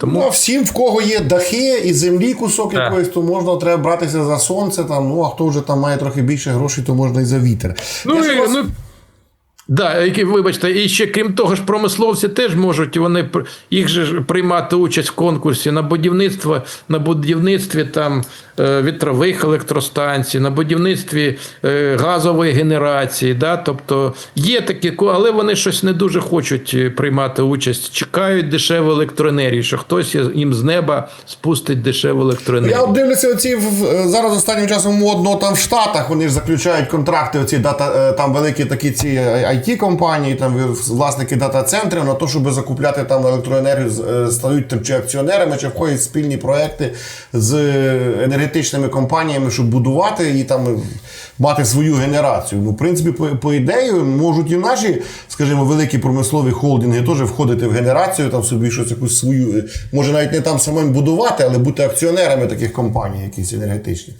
Тому Ну, а всім, в кого є дахи і землі кусок Так. якоїсь, то можна треба братися за сонце. Там, ну, а хто вже там має трохи більше грошей, то можна і за вітер. Ну, Я і, вас- ну, да, які, вибачте, і ще крім того ж, промисловці теж можуть вони їх же приймати участь в конкурсі на будівництво, на будівництві там е, вітрових електростанцій, на будівництві е, газової генерації. Да? Тобто є такі, але вони щось не дуже хочуть е, приймати участь. Чекають дешеву електроенергію, що хтось їм з неба спустить дешеву електроенергію. Я дивлюся, оці зараз останнім часом модно там в Штатах вони ж заключають контракти, оці дата, там великі такі ці it компанії, там власники дата-центрів на те, щоб закупляти там електроенергію, е, стають там чи акціонерами, чи входять спільні проекти з енергетичними компаніями, щоб будувати і там мати свою генерацію. Ну, в принципі, по, по ідеї можуть і наші, скажімо, великі промислові холдинги теж входити в генерацію, там собі щось якусь свою, е, може навіть не там самим будувати, але бути акціонерами таких компаній, якісь енергетичних.